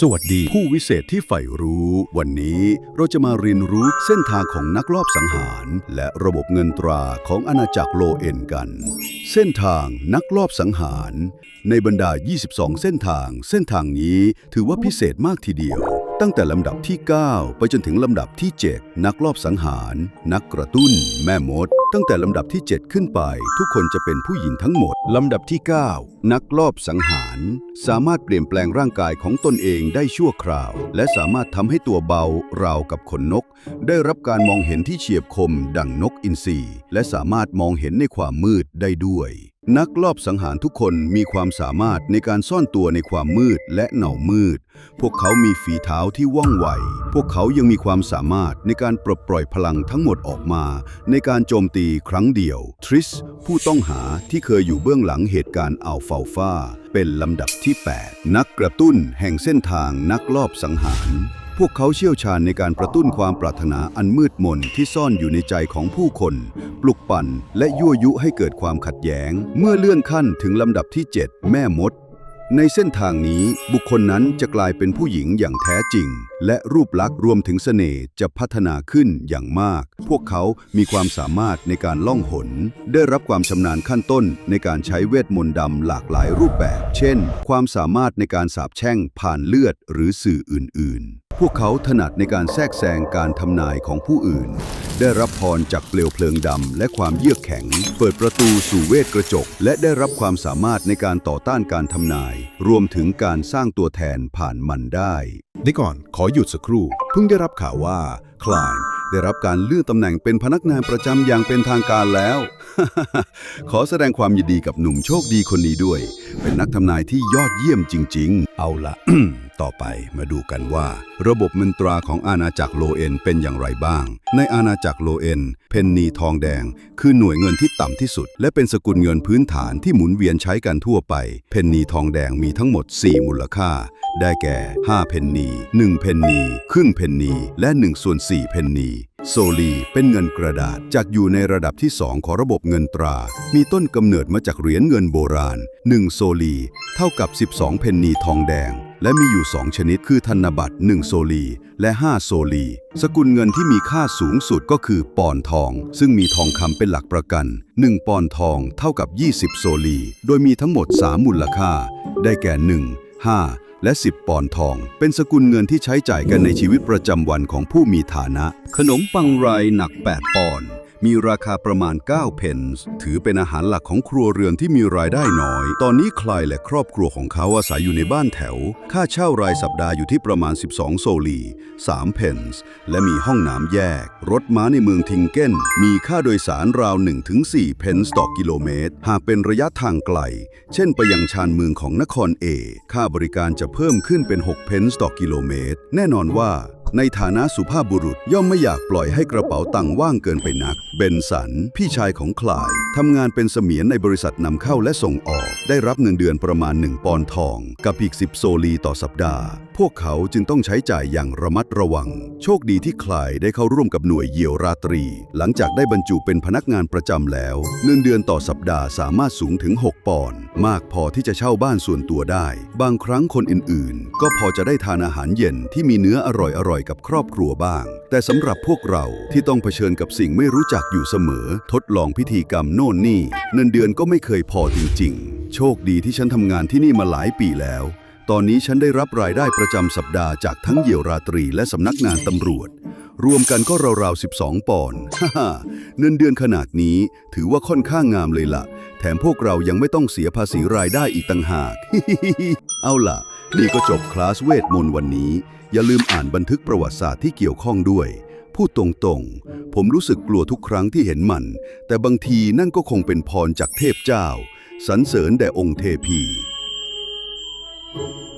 สวัสดีผู้วิเศษที่ใฝ่รู้ วันนี้เราจะมาเรียนรู้เส้นทางของนักลอบสังหาร และระบบเงินตราของอาณาจักรโลเอ็นกัน เส้นทางนักลอบสังหาร ในบรรดา 22 เส้นทาง เส้นทางนี้ถือว่าพิเศษมากทีเดียว ตั้งแต่ลำดับที่ 9 ไปจนถึงลำดับที่ 7 นักลอบสังหาร นักกระตุ้น แม่มด ตั้งแต่ลำดับที่ 7 ขึ้นไป ทุกคนจะเป็นผู้หญิงทั้งหมด ลำดับที่ 9 นักลอบสังหาร สามารถเปลี่ยนแปลงร่างกายของตนเองได้ชั่วคราว และสามารถทำให้ตัวเบาราวกับขนนก ได้รับการมองเห็นที่เฉียบคม ดังนกอินทรีและสามารถมองเห็นในความมืดได้ด้วย นักลอบสังหารทุกคนมีความสามารถในการซ่อนตัวในความมืดและเหนามืด พวกเขามีฝีเท้าที่ว่องไว พวกเขายังมีความสามารถในการปลดปล่อยพลังทั้งหมดออกมา ในการโจมตีครั้งเดียว ทริส ผู้ต้องหาที่เคยอยู่เบื้องหลังเหตุการณ์อัลฟาลฟาเป็นลำดับที่ 8 นักกระตุ้นแห่งเส้นทางนักลอบสังหาร พวกเขาเชี่ยวชาญในการกระตุ้นความปรารถนาอันมืดมนที่ซ่อนอยู่ในใจของผู้คน ปลุกปั่นและยั่วยุให้เกิดความขัดแย้ง เมื่อเลื่อนขั้นถึงลำดับที่ 7 แม่มด ในเส้นทางนี้บุคคลนั้นจะกลายเป็นผู้หญิงอย่างแท้จริง และรูปลักษณ์รวมถึงเสน่ห์จะพัฒนาขึ้นอย่างมาก พวกเขามีความสามารถในการล่องหน ได้รับความชำนาญขั้นต้นในการใช้เวทมนต์ดำหลากหลายรูปแบบ เช่น ความสามารถในการสาบแช่งผ่านเลือดหรือสื่ออื่น ๆ พวกเขาถนัดในการแทรกแซงการทำนายของผู้อื่น ได้รับพรจากเปลวเพลิงดำและความเยือกแข็ง เปิดประตูสู่เวทกระจก และได้รับความสามารถในการต่อต้านการทำนาย รวมถึงการสร้างตัวแทนผ่านมันได้ได้ก่อนขอหยุดสักครู่ เพิ่งได้รับข่าวว่า คลายได้รับการเลื่อนตำแหน่งเป็นพนักงานประจำอย่างเป็นทางการแล้ว ขอแสดงความยินดีกับหนุ่มโชคดีคนนี้ด้วย เป็นนักทำนายที่ยอดเยี่ยมจริง ๆเอาละ ต่อไปมาดูกันว่า ระบบเงินตราของอาณาจักรโลเอ็นเป็นอย่างไรบ้าง ในอาณาจักรโลเอ็น เพนนีทองแดง คือหน่วยเงินที่ต่ำที่สุด และเป็นสกุลเงินพื้นฐานที่หมุนเวียนใช้กันทั่วไป เพนนีทองแดงมีทั้งหมด 4 มูลค่า ได้แก่ 5 เพนนี 1 เพนนี ครึ่งเพนนี และ1ส่วน4เพนนี โซลีเป็นเงินกระดาษจากอยู่ในระดับที่ 2 ของระบบเงินตรา มีต้นกำเนิดมาจากเหรียญเงินโบราณ 1 โซลี เท่ากับ 12 เพนนีทองแดง และมีอยู่ 2 ชนิดคือธนบัตร 1 โซลี และ 5 โซลี สกุลเงินที่มีค่าสูงสุดก็คือปอนทอง ซึ่งมีทองคำเป็นหลักประกัน 1 ปอนทองเท่ากับ 20 โซลี โดยมีทั้งหมด 3 มูลค่า ได้แก่ 1 5 และ 10 ปอนด์ทอง เป็นสกุลเงินที่ใช้จ่ายกันในชีวิตประจำวันของผู้มีฐานะ ขนมปังไรหนัก 8 ปอนด์ มีราคาประมาณ 9 เพนส์ถือเป็นอาหารหลักของครัวเรือนที่มีรายได้น้อย ตอนนี้คลายและครอบครัวของเขาอาศัยอยู่ในบ้านแถว ค่าเช่ารายสัปดาห์อยู่ที่ประมาณ 12 โซลี 3 เพนส์และมีห้องน้ำแยก รถม้าในเมืองทิงเก้น มีค่าโดยสารราว 1-4 เพนส์ต่อกิโลเมตร หากเป็นระยะทางไกล เช่นไปยังชานเมืองของนครเอ ค่าบริการจะเพิ่มขึ้นเป็น 6 เพนส์ต่อกิโลเมตร แน่นอนว่า ในฐานะสุภาพบุรุษย่อมไม่อยากปล่อยให้กระเป๋าตังค์ว่างเกินไปนัก เบนสัน พี่ชายของคลายทำงานเป็นเสมียนในบริษัทนำเข้าและส่งออก ได้รับเงินเดือนประมาณ 1 ปอนด์ทอง กับอีก 10 โซลีต่อสัปดาห์พวกเขาจึงต้องใช้จ่ายอย่างระมัดระวัง โชคดีที่คลายได้เข้าร่วมกับหน่วยเยี่ยวราตรี หลังจากได้บรรจุเป็นพนักงานประจำแล้วเงินเดือนต่อสัปดาห์สามารถสูงถึง 6 ปอนด์มากพอที่จะเช่าบ้านส่วนตัวได้ บางครั้งคนอื่นๆ ก็พอจะได้ทานอาหารเย็นที่มีเนื้ออร่อยๆกับครอบครัวบ้าง แต่สำหรับพวกเราที่ต้องเผชิญกับสิ่งไม่รู้จักอยู่เสมอ ทดลองพิธีกรรมโน่นนี่เงินเดือนก็ไม่เคยพอจริงๆ โชคดีที่ฉันทำงานที่นี่มาหลายปีแล้ว ตอนนี้ฉันได้รับรายได้ประจำสัปดาห์จากทั้งเหยี่ยวราตรีและสำนักงานตำรวจ รวมกันก็ราวๆ 12 ปอนด์ฮ่าเงินเดือนขนาดนี้ถือว่าค่อนข้างงามเลยล่ะ แถมพวกเรายังไม่ต้องเสียภาษีรายได้อีกต่างหาก เอาล่ะ นี่ก็จบคลาสเวทมนต์วันนี้ อย่าลืมอ่านบันทึกประวัติศาสตร์ที่เกี่ยวข้องด้วยพูดตรงๆ ผมรู้สึกกลัวทุกครั้งที่เห็นมัน แต่บางทีนั่นก็คงเป็นพรจากเทพเจ้า สรรเสริญแด่องค์เทพี Thank you.